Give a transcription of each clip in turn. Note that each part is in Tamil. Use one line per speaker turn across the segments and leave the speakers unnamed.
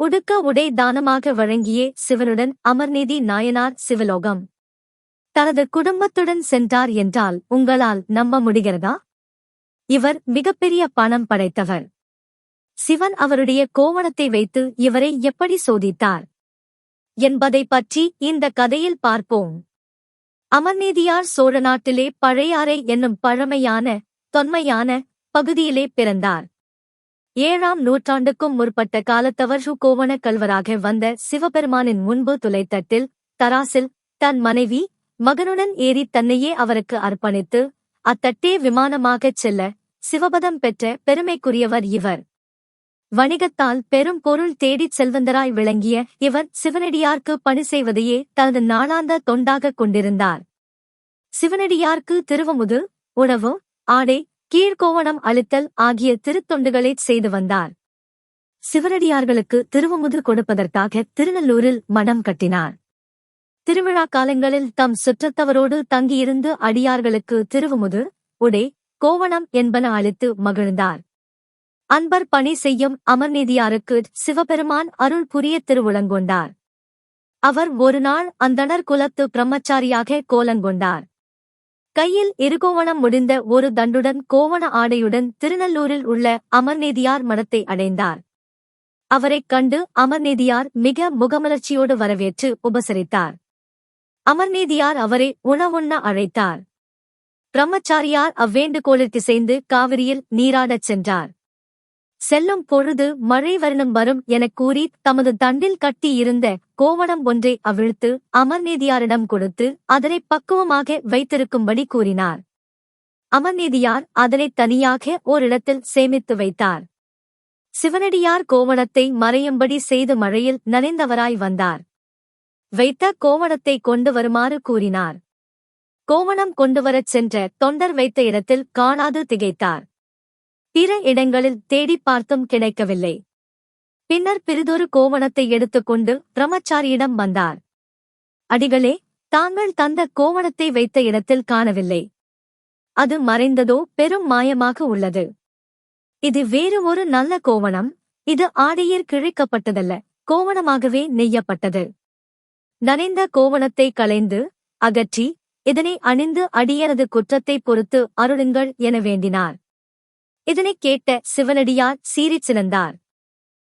உடுக்க உடை தானமாக வழங்கிய சிவனுடன் அமர்நீதி நாயனார் சிவலோகம். தனது குடும்பத்துடன் சென்றார் என்றால் உங்களால் நம்ப முடிகிறதா? இவர் மிகப்பெரிய பணம் படைத்தவர். சிவன் அவருடைய கோவணத்தை வைத்து இவரை எப்படி சோதித்தார்? என்பதை பற்றி இந்த கதையில் பார்ப்போம். அமர்நீதியார் சோழ நாட்டிலே பழையாறை என்னும் பழமையான தொன்மையான பகுதியிலே பிறந்தார். ஏழாம் நூற்றாண்டுக்கும் முற்பட்ட காலத்தவர் கோவண கல்வராக வந்த சிவபெருமானின் முன்பு துளைத்தட்டில் தராசில் தன் மனைவி மகனுடன் ஏறி தன்னையே அவருக்கு அர்ப்பணித்து அத்தட்டே விமானமாகச் செல்ல சிவபதம் பெற்ற பெருமைக்குரியவர் இவர். வணிகத்தால் பெரும் பொருள் தேடிச் செல்வந்தராய் விளங்கிய இவர் சிவனடியார்க்கு பணி செய்வதையே தனது நாளாந்த தொண்டாகக் கொண்டிருந்தார். சிவனடியார்க்கு திருவமுது உணவு ஆடை கீழ்கோவணம் அளித்தல் ஆகிய திருத்தொண்டுகளைச் செய்து வந்தார். சிவனடியார்களுக்கு திருவமுதிர் கொடுப்பதற்காக திருநல்லூரில் மடம் கட்டினார். திருவிழா காலங்களில் தம் சுற்றத்தவரோடு தங்கியிருந்து அடியார்களுக்கு திருவமுது உடை கோவணம் என்பன அளித்து மகிழ்ந்தார். அன்பர் பணி செய்யும் அமர்நீதியாருக்கு சிவபெருமான் அருள் புரிய திருவுளங்கொண்டார். அவர் ஒருநாள் அந்தணர் குலத்து பிரம்மச்சாரியாக கோலங்கொண்டார். கையில் இருகோவணம் முடிந்த ஒரு தண்டுடன் கோவண ஆடையுடன் திருநல்லூரில் உள்ள அமர்நீதியார் மடத்தை அடைந்தார். அவரைக் கண்டு அமர்நீதியார் மிக முகமலர்ச்சியோடு வரவேற்று உபசரித்தார். அமர்நீதியார் அவரை உணவுண்ண அழைத்தார். பிரம்மச்சாரியார் அவ்வேண்டுகோளிற்கு சேர்ந்து காவிரியில் நீராடச் சென்றார். செல்லும் பொழுது மழை வருணம் வரும் எனக் கூறி தமது தண்டில் கட்டி இருந்த கோவணம் ஒன்றை அவிழ்த்து அமர்நீதியாரிடம் கொடுத்து அதனை பக்குவமாக வைத்திருக்கும்படி கூறினார். அமர்நீதியார் அதனை தனியாக ஓரிடத்தில் சேமித்து வைத்தார். சிவனடியார் கோவணத்தை மறையும்படி செய்து மழையில் நனைந்தவராய் வந்தார். வைத்த கோவணத்தை கொண்டு வருமாறு கூறினார். கோவணம் கொண்டுவரச் சென்ற தொண்டர் வைத்த இடத்தில் காணாது திகைத்தார். பிற இடங்களில் தேடிப் பார்த்தும் கிடைக்கவில்லை. பின்னர் பிறிதொரு கோவணத்தை எடுத்துக்கொண்டு பிரம்மச்சாரியிடம் வந்தார். அடிகளே தாங்கள் தந்த கோவணத்தை வைத்த இடத்தில் காணவில்லை. அது மறைந்ததோ பெரும் மாயமாக உள்ளது. இது வேறு ஒரு நல்ல கோவணம். இது ஆடையில் கிழிக்கப்பட்டதல்ல. கோவணமாகவே நெய்யப்பட்டது. நனைந்த கோவணத்தை களைந்து அகற்றி இதனை அணிந்து அடியனது குற்றத்தை பொறுத்து அருளுங்கள் என வேண்டினார். இதனைக் கேட்ட சிவனடியார் சீறிச் சினந்தார்.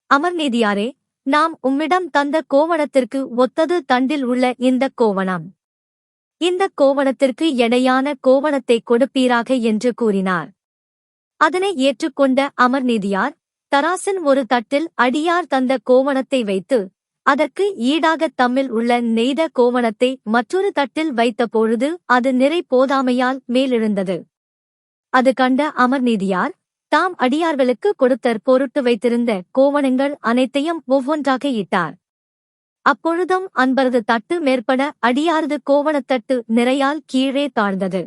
அமர்நீதியாரே நாம் உம்மிடம் தந்த கோவணத்திற்கு ஒத்தது தண்டில் உள்ள இந்த கோவணம். இந்த கோவணத்திற்கு எடையான கோவணத்தை கொடுப்பீராக என்று கூறினார். அதனை ஏற்றுக்கொண்ட அமர்நீதியார் தராசின் ஒரு தட்டில் அடியார் தந்த கோவணத்தை வைத்து அதற்கு ஈடாக தம்மில் உள்ள நெய்த கோவணத்தை மற்றொரு தட்டில் வைத்த பொழுது அது நிறை போதாமையால் மேலெழுந்தது. அது கண்ட அமர்நீதியார் தாம் அடியார்களுக்கு கொடுத்தற் பொருட்டு வைத்திருந்த கோவணங்கள் அனைத்தையும் ஒவ்வொன்றாக இட்டார். அப்பொழுதும் அன்பரது தட்டு மேற்பட அடியாரது கோவணத்தட்டு நிறையால் கீழே தாழ்ந்தது.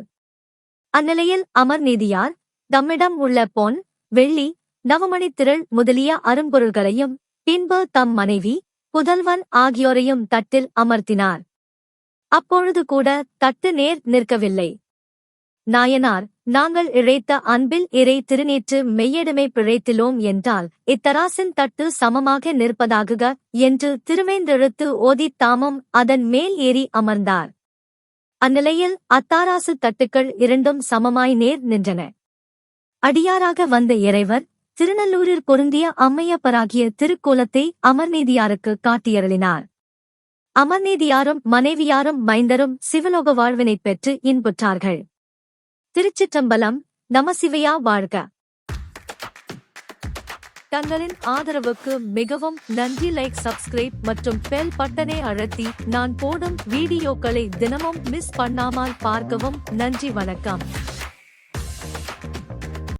அந்நிலையில் அமர்நீதியார் தம்மிடம் உள்ள பொன் வெள்ளி நவமணி திரள் முதலிய அரும்பொருள்களையும் பின்பு தம் மனைவி புதல்வன் ஆகியோரையும் தட்டில் அமர்த்தினார். அப்பொழுது கூட தட்டு நேர் நிற்கவில்லை. நாயனார் நாங்கள் இழைத்த அன்பில் இறை திருநீற்று மெய்யெடுமை பிழைத்திலோம் என்றால் இத்தராசின் தட்டு சமமாக நிற்பதாகுக என்று திருவேந்தெழுத்து ஓதித் தாமம் அதன் மேல் ஏறி அமர்ந்தார். அந்நிலையில் அத்தாராசு தட்டுக்கள் இரண்டும் சமமாய் நேர் நின்றன. அடியாராக வந்த இறைவர் திருநல்லூரில் பொருந்திய அம்மையப்பராகிய திருக்கோலத்தை அமர்நீதியாருக்கு காட்டியருளினார். அமர்நீதியாரும் மனைவியாரும் மைந்தரும் சிவலோக வாழ்வினைப் பெற்று இன்புற்றார்கள். திருச்சிற்றம்பலம் நமசிவையா வாழ்க. தங்களின் ஆதரவுக்கு மிகவும் நன்றி லைக் சப்ஸ்கிரைப் மற்றும் பெல் பட்டனை அழுத்தி நான் போடும் வீடியோக்களை தினமும் மிஸ் பண்ணாமல் பார்க்கவும் நன்றி வணக்கம்.